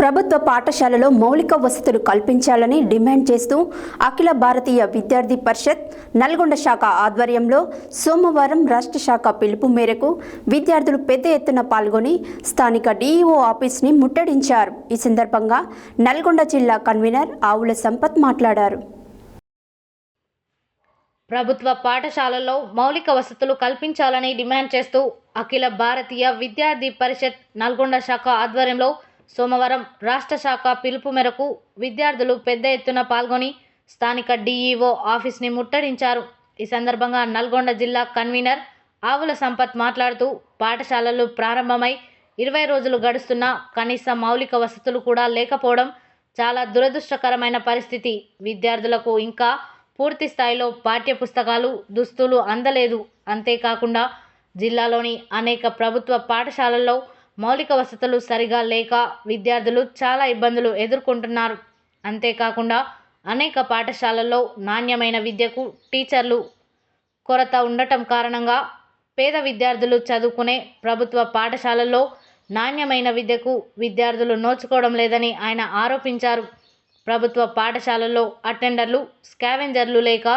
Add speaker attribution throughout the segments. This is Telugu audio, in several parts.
Speaker 1: ప్రభుత్వ పాఠశాలలో మౌలిక వసతులు కల్పించాలని డిమాండ్ చేస్తూ అఖిల భారతీయ విద్యార్థి పరిషత్ నల్గొండ శాఖ ఆధ్వర్యంలో సోమవారం రాష్ట్ర శాఖ పిలుపు మేరకు విద్యార్థులు పెద్ద ఎత్తున పాల్గొని స్థానిక డీఈఓ ఆఫీస్ని ముట్టడించారు. ఈ సందర్భంగా నల్గొండ జిల్లా కన్వీనర్ ఆవుల సంపత్ మాట్లాడారు.
Speaker 2: ప్రభుత్వ పాఠశాలల్లో మౌలిక వసతులు కల్పించాలని డిమాండ్ చేస్తూ అఖిల భారతీయ విద్యార్థి పరిషత్ నల్గొండ శాఖ ఆధ్వర్యంలో సోమవారం రాష్ట్ర శాఖ పిలుపు మేరకు విద్యార్థులు పెద్ద ఎత్తున పాల్గొని స్థానిక డీఈఓ ఆఫీస్ని ముట్టడించారు. ఈ సందర్భంగా నల్గొండ జిల్లా కన్వీనర్ ఆవుల సంపత్ మాట్లాడుతూ పాఠశాలలు ప్రారంభమై ఇరవై రోజులు గడుస్తున్నా కనీస మౌలిక వసతులు కూడా లేకపోవడం చాలా దురదృష్టకరమైన పరిస్థితి. విద్యార్థులకు ఇంకా పూర్తి స్థాయిలో పాఠ్య పుస్తకాలు దుస్తులు అందలేదు. అంతేకాకుండా జిల్లాలోని అనేక ప్రభుత్వ పాఠశాలల్లో మౌలిక వసతులు సరిగా లేక విద్యార్థులు చాలా ఇబ్బందులు ఎదుర్కొంటున్నారు. అంతేకాకుండా అనేక పాఠశాలల్లో నాణ్యమైన విద్యకు టీచర్లు కొరత ఉండటం కారణంగా పేద విద్యార్థులు చదువుకునే ప్రభుత్వ పాఠశాలల్లో నాణ్యమైన విద్యకు విద్యార్థులు నోచుకోవడం లేదని ఆయన ఆరోపించారు. ప్రభుత్వ పాఠశాలల్లో అటెండర్లు స్కావెంజర్లు లేక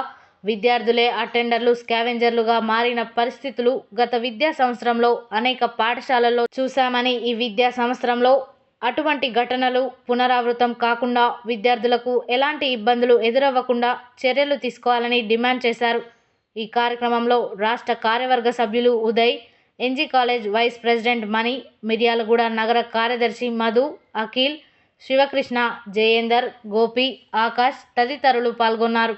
Speaker 2: విద్యార్థులే అటెండర్లు స్కావెంజర్లుగా మారిన పరిస్థితులు గత విద్యా సంవత్సరంలో అనేక పాఠశాలల్లో చూశామని ఈ విద్యా సంవత్సరంలో అటువంటి ఘటనలు పునరావృతం కాకుండా విద్యార్థులకు ఎలాంటి ఇబ్బందులు ఎదురవ్వకుండా చర్యలు తీసుకోవాలని డిమాండ్ చేశారు. ఈ కార్యక్రమంలో రాష్ట్ర కార్యవర్గ సభ్యులు Uday NG college vice president Mani Miryalaguda నగర కార్యదర్శి మధు అఖిల్ శివకృష్ణ జయేందర్ గోపి ఆకాష్ తదితరులు పాల్గొన్నారు.